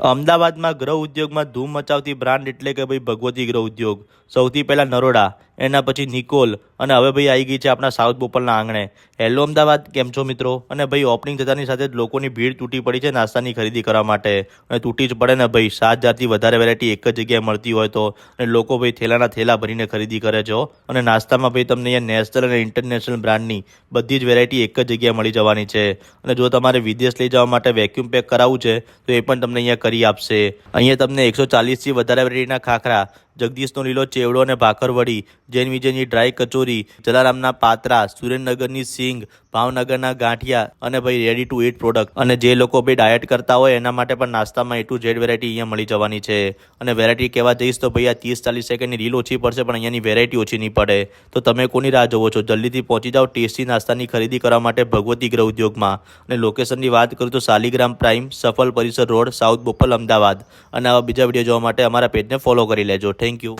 અમદાવાદમાં ગ્રહ ઉદ્યોગમાં ધૂમ મચાવતી બ્રાન્ડ એટલે કે ભાઈ ભગવતી ગ્રહ ઉદ્યોગ. સૌથી પહેલાં નરોડા એના પછી નિકોલ. અને હવે ભાઈ આવી ગઈ છે આપણા સાઉથ બોપલના આંગણે. હેલો, અમદાવાદ. કેમ છો મિત્રો? અને ભાઈ ઓપનિંગ થતાની સાથે જ લોકોની ભીડ તૂટી પડી છે નાસ્તાની ખરીદી કરવા માટે. અને તૂટી જ પડે ને ભાઈ, સાત હજારથી વધારે વેરાયટી એક જ જગ્યાએ મળતી હોય તો. અને લોકો ભાઈ થેલાના થેલા ભરીને ખરીદી કરે છે અને નાસ્તામાં ભાઈ તમને અહીંયા નેશનલ અને ઇન્ટરનેશનલ બ્રાન્ડની બધી જ વેરાયટી એક જ જગ્યાએ મળી જવાની છે. અને જો તમારે વિદેશ લઈ જવા માટે વેક્યુમ પેક કરાવવું છે, તો એ પણ તમને અહીંયા કરી આપશે. અહીંયા તમને એકસો ચાલીસથી વધારે વેરાયટીના ખાખરા જગદીશનો લીલો ચેવડો અને ભાખરવડી જૈન વિજયની ડ્રાય કચોરી, જલારામના પાત્રા, સુરેન્દ્રનગરની સિંગ, ભાવનગરના ગાંઠિયા અને ભાઈ રેડી ટુ ઇટ પ્રોડક્ટ અને જે લોકો ભાઈ ડાયટ કરતા હોય એના માટે પણ નાસ્તામાં એ ટુ ઝેડ વેરાયટી અહીંયા મળી જવાની છે. અને વેરાયટી કહેવા જઈશ તો ભાઈ આ ત્રીસ ચાલીસ સેકન્ડની રીલ ઓછી પડશે, પણ અહીંયાની વેરાયટી ઓછી નહીં પડે. તો તમે કોની રાહ જોવો છો? જલ્દીથી પહોંચી જાઓ ટેસ્ટી નાસ્તાની ખરીદી કરવા માટે ભગવતી ગ્રહ ઉદ્યોગમાં. અને લોકેશનની વાત કરું તો સાલીગ્રામ પ્રાઇમ, સફલ પરિસર રોડ, સાઉથ બોપલ, અમદાવાદ. અને આવા બીજા વીડિયો જોવા માટે અમારા પેજને ફોલો કરી લેજો. Thank you.